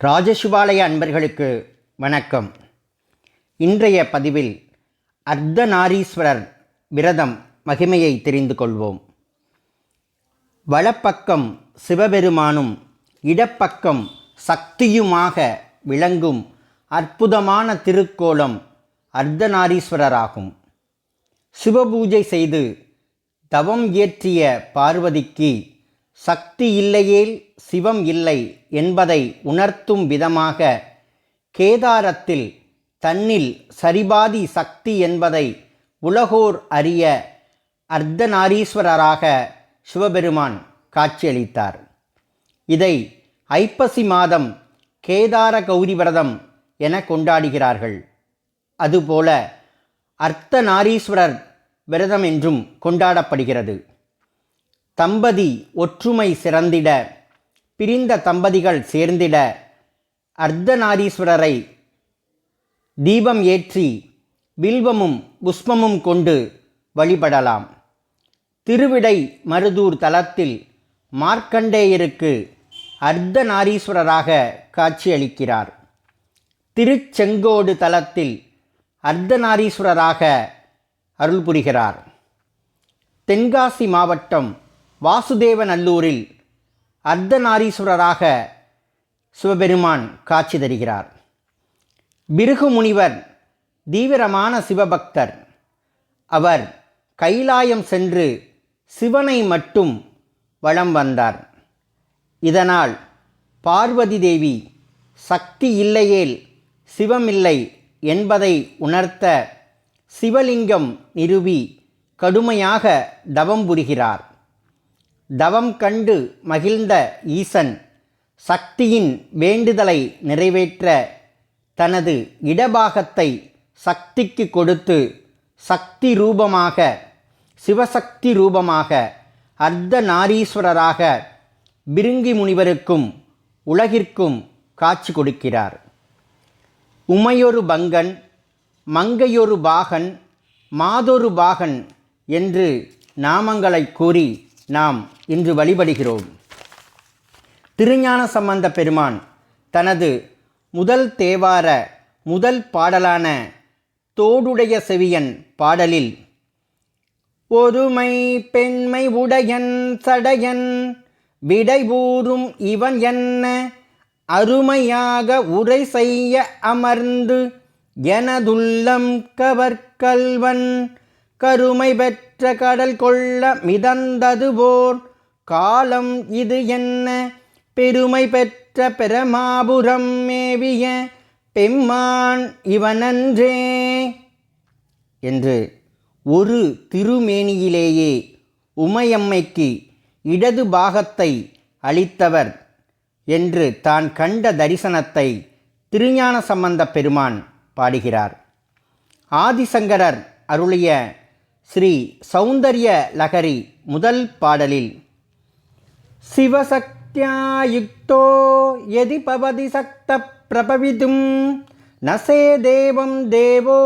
ராஜசிவாலய அன்பர்களுக்கு வணக்கம். இன்றைய பதிவில் அர்த்தநாரீஸ்வரர் விரதம் மகிமையை தெரிந்து கொள்வோம். வலப்பக்கம் சிவபெருமானும் இடப்பக்கம் சக்தியுமாக விளங்கும் அற்புதமான திருக்கோலம் அர்த்தநாரீஸ்வரராகும். சிவபூஜை செய்து தவம் இயற்றிய பார்வதிக்கு சக்தி இல்லையேல் சிவம் இல்லை என்பதை உணர்த்தும் விதமாக கேதாரத்தில் தன்னில் சரிபாதி சக்தி என்பதை உலகோர் அறிய அர்த்தநாரீஸ்வரராக சிவபெருமான் காட்சியளித்தார். இதை ஐப்பசி மாதம் கேதார கௌரி விரதம் என கொண்டாடுகிறார்கள். அதுபோல அர்த்தநாரீஸ்வரர் விரதம் என்றும் கொண்டாடப்படுகிறது. தம்பதி ஒற்றுமை சிறந்திட. பிரிந்த தம்பதிகள் சேர்ந்திட. அர்த்தநாரீஸ்வரரை தீபம் ஏற்றி வில்வமும் புஷ்பமும் கொண்டு வழிபடலாம். திருவிடை மருதூர் தலத்தில் மார்க்கண்டேயருக்கு அர்த்தநாரீஸ்வரராக காட்சியளிக்கிறார். திருச்செங்கோடு தலத்தில் அர்த்தநாரீஸ்வரராக அருள் புரிகிறார் தென்காசி மாவட்டம் வாசுதேவநல்லூரில் அர்த்தநாரீஸ்வரராக சிவபெருமான் காட்சி தருகிறார். பிருகு முனிவர் தீவிரமான சிவபக்தர். அவர் கைலாயம் சென்று சிவனை மட்டும் வலம் வந்தார். இதனால் பார்வதி தேவி சக்தி இல்லையேல் சிவமில்லை என்பதை உணர்த்த சிவலிங்கம் நிறுவி கடுமையாக தவம் புரிகிறார் தவம் கண்டு மகிழ்ந்த ஈசன் சக்தியின் வேண்டுதலை நிறைவேற்ற தனது இடபாகத்தை சக்திக்கு கொடுத்து சக்தி ரூபமாக சிவசக்தி ரூபமாக அர்த்தநாரீஸ்வரராக பிருங்கி முனிவருக்கும் உலகிற்கும் காட்சி கொடுக்கிறார். உமையொரு பங்கன் மங்கையொரு பாகன் மாதொரு பாகன் என்று நாமங்களை கூறி நாம் இன்று வழிபடுகிறோம். திருஞான சம்பந்த பெருமான் தனது முதல் தேவார முதல் பாடலான தோடுடைய செவியன் பாடலில் ஒருமை பெண்மை உடையன் சடையன் விடைபூறும் இவன் என்ன அருமையாக உரை செய்ய அமர்ந்து எனதுள்ளம் கவர்கல்வன் கருமை பெற்ற கடல் கொள்ள மிதந்தது போர். காலம் இது என்ன? பெருமை பெற்ற பெருமாபுரம் மேவிய பெம்மான் இவனன்றே. என்று ஒரு திருமேனியிலேயே உமையம்மைக்கு இடது பாகத்தை அளித்தவர் என்று தான் கண்ட தரிசனத்தை திருஞான சம்பந்த பெருமான் பாடுகிறார். ஆதிசங்கரர் அருளிய ஸ்ரீ சௌந்தர்ய லகரி முதல் பாடலில் சிவசக்தியாயுக்தோ எதி பவதி சக்த பிரபவிதும் நசே தேவம் தேவோ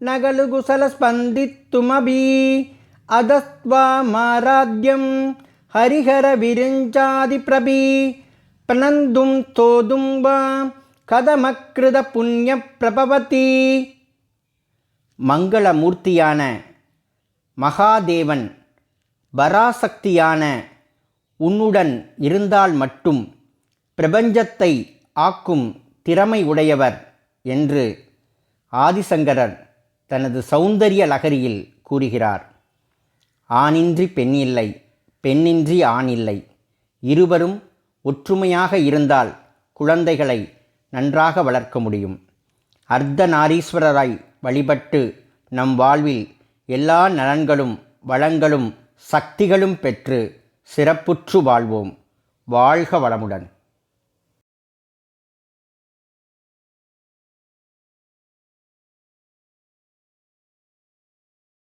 நகலு குசல ஸ்பந்தித்துமபி அதஸ்வா மாராத்யம் ஹரிஹர விருஞ்சாதி பிரபி பிரணந்தும் தோதும் வா கதமக்ருத புண்ணிய பிரபவதி. மங்களமூர்த்தியான மகாதேவன் பராசக்தியான உன்னுடன் இருந்தால் மட்டும் பிரபஞ்சத்தை ஆக்கும் திறமை உடையவர் என்று ஆதிசங்கரர் தனது சௌந்தரிய லகரியில் கூறுகிறார். ஆணின்றி பெண் இல்லை பெண்ணின்றி ஆண் இல்லை. இருவரும் ஒற்றுமையாக இருந்தால் குழந்தைகளை நன்றாக வளர்க்க முடியும். அர்த்தநாரீஸ்வரராய் வழிபட்டு நம் வாழ்வில் எல்லா நலன்களும் வளங்களும் சக்திகளும் பெற்று சிறப்புற்று வாழ்வோம். வாழ்க வளமுடன்.